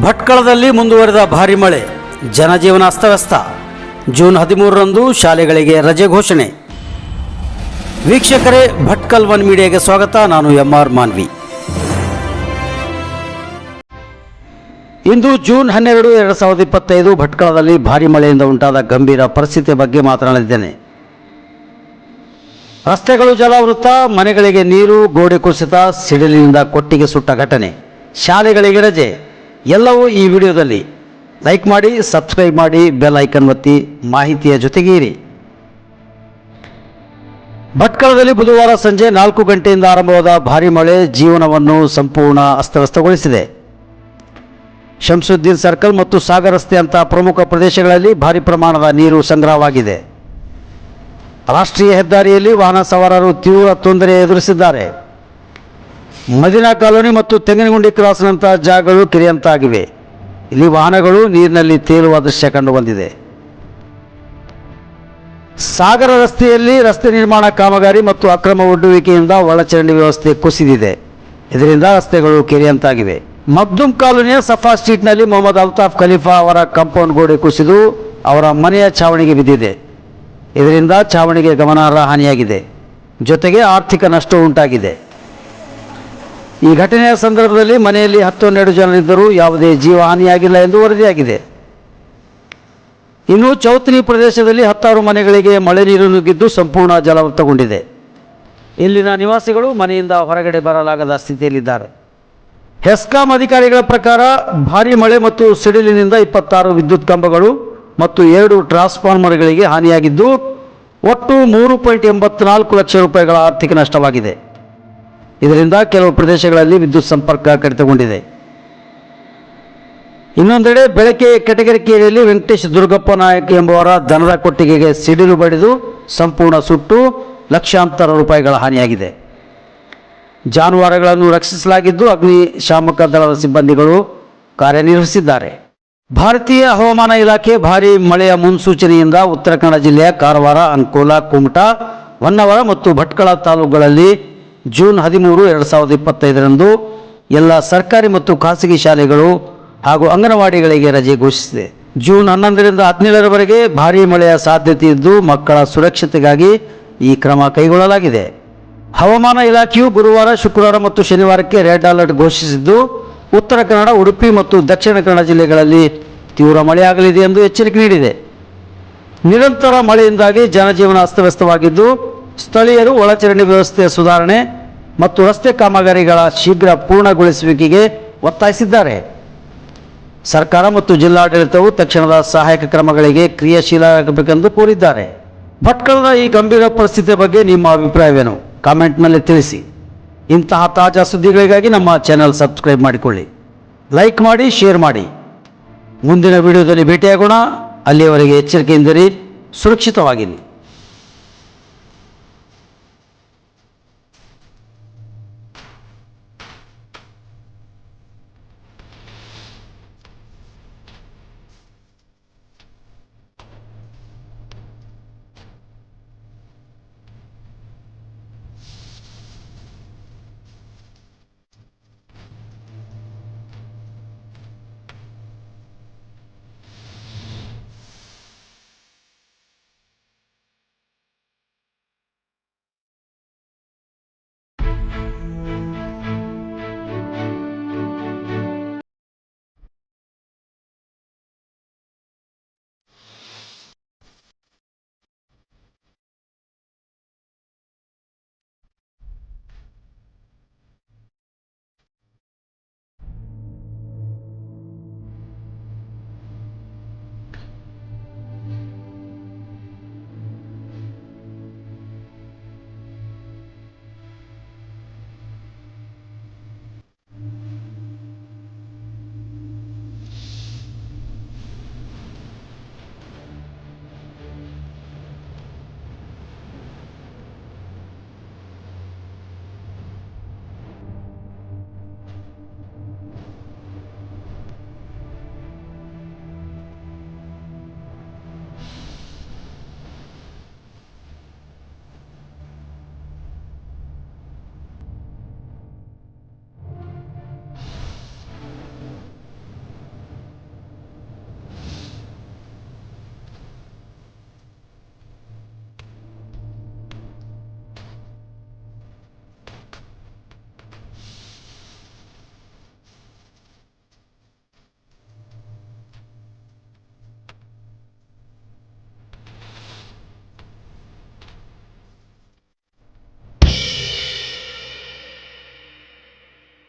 ಭಟ್ಕಳದಲ್ಲಿ ಮುಂದುವರೆದ ಭಾರಿ ಮಳೆ, ಜನಜೀವನ ಅಸ್ತವ್ಯಸ್ತ. ಜೂನ್ ಹದಿಮೂರರಂದು ಶಾಲೆಗಳಿಗೆ ರಜೆ ಘೋಷಣೆ. ವೀಕ್ಷಕರೇ, ಭಟ್ಕಲ್ ಒನ್ ಮೀಡಿಯಾಗೆ ಸ್ವಾಗತ, ನಾನು ಎಂ ಆರ್ ಮಾನ್ವಿ. ಇಂದು ಜೂನ್ ಹನ್ನೆರಡು, ಎರಡು ಸಾವಿರದ ಇಪ್ಪತ್ತೈದು ಭಟ್ಕಳದಲ್ಲಿ ಭಾರಿ ಮಳೆಯಿಂದ ಉಂಟಾದ ಗಂಭೀರ ಪರಿಸ್ಥಿತಿ ಬಗ್ಗೆ ಮಾತನಾಡಿದ್ದೇನೆ. ರಸ್ತೆಗಳು ಜಲಾವೃತ, ಮನೆಗಳಿಗೆ ನೀರು, ಗೋಡೆ ಕುಸಿತ, ಸಿಡಿಲಿನಿಂದ ಕೊಟ್ಟಿಗೆ ಸುಟ್ಟ ಘಟನೆ. ಶಾಲೆಗಳಿಗೆ ರಜೆ. ಎಲ್ಲವೂ ಈ ವಿಡಿಯೋದಲ್ಲಿ. ಲೈಕ್ ಮಾಡಿ ಸಬ್ಸ್ಕ್ರೈಬ್ ಮಾಡಿ ಬೆಲ್ ಐಕನ್ ಒತ್ತಿ ಮಾಹಿತಿಯ ಜೊತೆಗೆ ಇರಿ. ಭಟ್ಕಳದಲ್ಲಿ ಬುಧವಾರ ಸಂಜೆ ನಾಲ್ಕು ಗಂಟೆಯಿಂದ ಆರಂಭವಾದ ಭಾರಿ ಮಳೆ ಜೀವನವನ್ನು ಸಂಪೂರ್ಣ ಅಸ್ತವ್ಯಸ್ತಗೊಳಿಸಿದೆ. ಶಂಸುದ್ದೀನ್ ಸರ್ಕಲ್ ಮತ್ತು ಸಾಗರ್ ರಸ್ತೆ ಅಂತ ಪ್ರಮುಖ ಪ್ರದೇಶಗಳಲ್ಲಿ ಭಾರಿ ಪ್ರಮಾಣದ ನೀರು ಸಂಗ್ರಹವಾಗಿದೆ. ರಾಷ್ಟ್ರೀಯ ಹೆದ್ದಾರಿಯಲ್ಲಿ ವಾಹನ ಸವಾರರು ತೀವ್ರ ತೊಂದರೆ ಎದುರಿಸಿದ್ದಾರೆ. ಮದಿನಾ ಕಾಲೋನಿ ಮತ್ತು ತೆಂಗಿನಗುಂಡಿ ಕ್ರಾಸ್ನಂತಹ ಜಾಗಗಳು ಕೆರೆಯಂತಾಗಿವೆ. ಇಲ್ಲಿ ವಾಹನಗಳು ನೀರಿನಲ್ಲಿ ತೇಲುವ ದೃಶ್ಯ ಕಂಡು ಬಂದಿದೆ ಸಾಗರ ರಸ್ತೆಯಲ್ಲಿ ರಸ್ತೆ ನಿರ್ಮಾಣ ಕಾಮಗಾರಿ ಮತ್ತು ಅಕ್ರಮ ಒಡ್ಡುವಿಕೆಯಿಂದ ಒಳಚರಂಡಿ ವ್ಯವಸ್ಥೆ ಕುಸಿದಿದೆ. ಇದರಿಂದ ರಸ್ತೆಗಳು ಕೆರೆಯಂತಾಗಿವೆ. ಮಗ್ದುಮ್ ಕಾಲೋನಿಯ ಸಫಾ ಸ್ಟ್ರೀಟ್ನಲ್ಲಿ ಮೊಹಮ್ಮದ್ ಅಲ್ತಾಫ್ ಖಲೀಫಾ ಅವರ ಕಾಂಪೌಂಡ್ ಗೋಡೆ ಕುಸಿದು ಅವರ ಮನೆಯ ಛಾವಣಿಗೆ ಬಿದ್ದಿದೆ. ಇದರಿಂದ ಛಾವಣಿಗೆ ಗಮನಾರ್ಹ ಹಾನಿಯಾಗಿದೆ. ಜೊತೆಗೆ ಆರ್ಥಿಕ ನಷ್ಟ ಉಂಟಾಗಿದೆ. ಈ ಘಟನೆಯ ಸಂದರ್ಭದಲ್ಲಿ ಮನೆಯಲ್ಲಿ ಹತ್ತು ಹನ್ನೆರಡು ಜನರಿದ್ದರೂ ಯಾವುದೇ ಜೀವಹಾನಿಯಾಗಿಲ್ಲ ಎಂದು ವರದಿಯಾಗಿದೆ. ಇನ್ನು ಚೌತ್ರಿ ಪ್ರದೇಶದಲ್ಲಿ ಹತ್ತಾರು ಮನೆಗಳಿಗೆ ಮಳೆ ನೀರು ನುಗ್ಗಿದ್ದು ಸಂಪೂರ್ಣ ಜಲಾವೃತಗೊಂಡಿದೆ. ಇಲ್ಲಿನ ನಿವಾಸಿಗಳು ಮನೆಯಿಂದ ಹೊರಗಡೆ ಬರಲಾಗದ ಸ್ಥಿತಿಯಲ್ಲಿದ್ದಾರೆ. ಹೆಸ್ಕಾಂ ಅಧಿಕಾರಿಗಳ ಪ್ರಕಾರ ಭಾರೀ ಮಳೆ ಮತ್ತು ಸಿಡಿಲಿನಿಂದ ಇಪ್ಪತ್ತಾರು ವಿದ್ಯುತ್ ಕಂಬಗಳು ಮತ್ತು ಎರಡು ಟ್ರಾನ್ಸ್ಫಾರ್ಮರ್ಗಳಿಗೆ ಹಾನಿಯಾಗಿದ್ದು, ಒಟ್ಟು ಮೂರು ಪಾಯಿಂಟ್ ಎಂಬತ್ನಾಲ್ಕು ಲಕ್ಷ ರೂಪಾಯಿಗಳ ಆರ್ಥಿಕ ನಷ್ಟವಾಗಿದೆ. ಇದರಿಂದ ಕೆಲವು ಪ್ರದೇಶಗಳಲ್ಲಿ ವಿದ್ಯುತ್ ಸಂಪರ್ಕ ಕಡಿತಗೊಂಡಿದೆ. ಇನ್ನೊಂದೆಡೆ ಬೆಳಗ್ಗೆ ಕೆಟಗರಿಕೆಯಲ್ಲಿ ವೆಂಕಟೇಶ್ ದುರ್ಗಪ್ಪ ನಾಯಕ್ ಎಂಬುವರ ದನದ ಕೊಟ್ಟಿಗೆಗೆ ಸಿಡಿಲು ಬಡಿದು ಸಂಪೂರ್ಣ ಸುಟ್ಟು ಲಕ್ಷಾಂತರ ರೂಪಾಯಿಗಳ ಹಾನಿಯಾಗಿದೆ. ಜಾನುವಾರುಗಳನ್ನು ರಕ್ಷಿಸಲಾಗಿದ್ದು ಅಗ್ನಿಶಾಮಕ ದಳದ ಸಿಬ್ಬಂದಿಗಳು ಕಾರ್ಯನಿರ್ವಹಿಸಿದ್ದಾರೆ. ಭಾರತೀಯ ಹವಾಮಾನ ಇಲಾಖೆ ಭಾರೀ ಮಳೆಯ ಮುನ್ಸೂಚನೆಯಿಂದ ಉತ್ತರ ಕನ್ನಡ ಜಿಲ್ಲೆಯ ಕಾರವಾರ ಅಂಕೋಲಾ ಕುಮಟಾ, ಹೊನ್ನವರ ಮತ್ತು ಭಟ್ಕಳ ತಾಲೂಕುಗಳಲ್ಲಿ ಜೂನ್ ಹದಿಮೂರು ಎರಡು ಸಾವಿರದ ಇಪ್ಪತ್ತೈದರಂದು ಎಲ್ಲ ಸರ್ಕಾರಿ ಮತ್ತು ಖಾಸಗಿ ಶಾಲೆಗಳು ಹಾಗೂ ಅಂಗನವಾಡಿಗಳಿಗೆ ರಜೆ ಘೋಷಿಸಿದೆ. ಜೂನ್ ಹನ್ನೊಂದರಿಂದ ಹದಿನೇಳರವರೆಗೆ ಭಾರೀ ಮಳೆಯ ಸಾಧ್ಯತೆ ಇದ್ದು ಮಕ್ಕಳ ಸುರಕ್ಷತೆಗಾಗಿ ಈ ಕ್ರಮ ಕೈಗೊಳ್ಳಲಾಗಿದೆ. ಹವಾಮಾನ ಇಲಾಖೆಯು ಗುರುವಾರ, ಶುಕ್ರವಾರ ಮತ್ತು ಶನಿವಾರಕ್ಕೆ ರೆಡ್ ಅಲರ್ಟ್ ಘೋಷಿಸಿದ್ದು, ಉತ್ತರ ಕನ್ನಡ, ಉಡುಪಿ ಮತ್ತು ದಕ್ಷಿಣ ಕನ್ನಡ ಜಿಲ್ಲೆಗಳಲ್ಲಿ ತೀವ್ರ ಮಳೆಯಾಗಲಿದೆ ಎಂದು ಎಚ್ಚರಿಕೆ ನೀಡಿದೆ. ನಿರಂತರ ಮಳೆಯಿಂದಾಗಿ ಜನಜೀವನ ಅಸ್ತವ್ಯಸ್ತವಾಗಿದ್ದು ಸ್ಥಳೀಯರು ಒಳಚರಂಡಿ ವ್ಯವಸ್ಥೆಯ ಸುಧಾರಣೆ ಮತ್ತು ರಸ್ತೆ ಕಾಮಗಾರಿಗಳ ಶೀಘ್ರ ಪೂರ್ಣಗೊಳಿಸುವಿಕೆಗೆ ಒತ್ತಾಯಿಸಿದ್ದಾರೆ. ಸರ್ಕಾರ ಮತ್ತು ಜಿಲ್ಲಾಡಳಿತವು ತಕ್ಷಣದ ಸಹಾಯಕ ಕ್ರಮಗಳಿಗೆ ಕ್ರಿಯಾಶೀಲರಾಗಬೇಕೆಂದು ಕೋರಿದ್ದಾರೆ. ಭಟ್ಕಳದ ಈ ಗಂಭೀರ ಪರಿಸ್ಥಿತಿಯ ಬಗ್ಗೆ ನಿಮ್ಮ ಅಭಿಪ್ರಾಯವೇನು? ಕಾಮೆಂಟ್ನಲ್ಲಿ ತಿಳಿಸಿ. ಇಂತಹ ತಾಜಾ ಸುದ್ದಿಗಳಿಗಾಗಿ ನಮ್ಮ ಚಾನೆಲ್ ಸಬ್ಸ್ಕ್ರೈಬ್ ಮಾಡಿಕೊಳ್ಳಿ. ಲೈಕ್ ಮಾಡಿ, ಶೇರ್ ಮಾಡಿ. ಮುಂದಿನ ವಿಡಿಯೋದಲ್ಲಿ ಭೇಟಿಯಾಗೋಣ. ಅಲ್ಲಿಯವರೆಗೆ ಎಚ್ಚರಿಕೆಯಿಂದಿರಿ, ಸುರಕ್ಷಿತವಾಗಿರಿ.